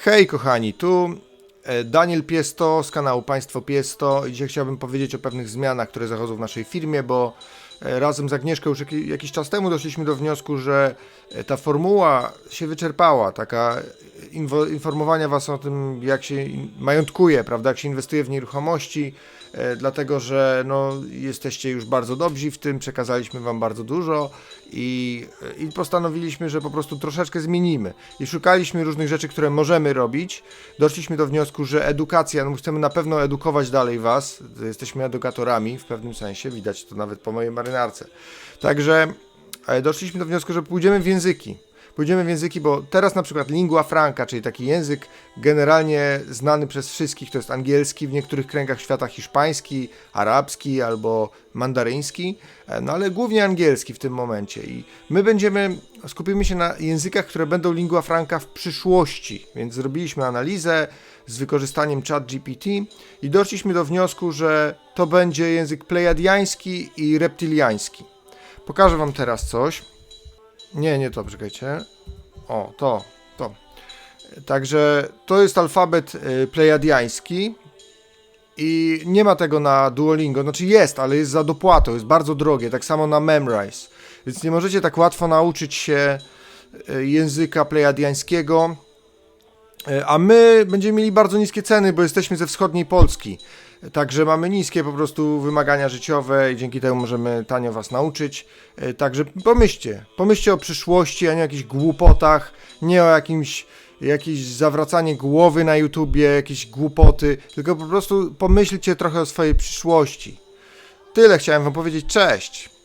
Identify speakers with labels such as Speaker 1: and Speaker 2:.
Speaker 1: Hej kochani, tu e, Daniel Piesto z kanału Państwo Piesto. Dzisiaj chciałbym powiedzieć o pewnych zmianach, które zachodzą w naszej firmie, bo e, razem z Agnieszką już jaki- jakiś czas temu doszliśmy do wniosku, że e, ta formuła się wyczerpała, taka informowania Was o tym, jak się majątkuje, prawda, jak się inwestuje w nieruchomości, e, dlatego że no, jesteście już bardzo dobrzy w tym, przekazaliśmy Wam bardzo dużo i, i postanowiliśmy, że po prostu troszeczkę zmienimy. I szukaliśmy różnych rzeczy, które możemy robić. Doszliśmy do wniosku, że edukacja, no chcemy na pewno edukować dalej Was. Jesteśmy edukatorami w pewnym sensie, widać to nawet po mojej marynarce. Także e, doszliśmy do wniosku, że pójdziemy w języki. Pójdziemy w języki, bo teraz na przykład lingua franca, czyli taki język generalnie znany przez wszystkich, to jest angielski, w niektórych kręgach świata hiszpański, arabski albo mandaryński, e, no ale głównie angielski w tym momencie. I my będziemy, skupimy się na językach, które będą lingua franca w przyszłości, więc zrobiliśmy analizę z wykorzystaniem ChatGPT i doszliśmy do wniosku, że to będzie język plejadiański i reptiliański. Pokażę Wam teraz coś. Nie, nie to, czekajcie. O, to, to. Także to jest alfabet y, plejadiański i nie ma tego na Duolingo. Znaczy jest, ale jest za dopłatą, jest bardzo drogie. Tak samo na Memrise. Więc nie możecie tak łatwo nauczyć się y, języka plejadiańskiego. Y, A my będziemy mieli bardzo niskie ceny, bo jesteśmy ze wschodniej Polski. Także mamy niskie po prostu wymagania życiowe i dzięki temu możemy tanio was nauczyć. E, Także pomyślcie, pomyślcie o przyszłości, a nie o jakichś głupotach, nie o jakimś jakieś zawracanie głowy na YouTubie, jakieś głupoty, tylko po prostu pomyślcie trochę o swojej przyszłości. Tyle chciałem wam powiedzieć, cześć!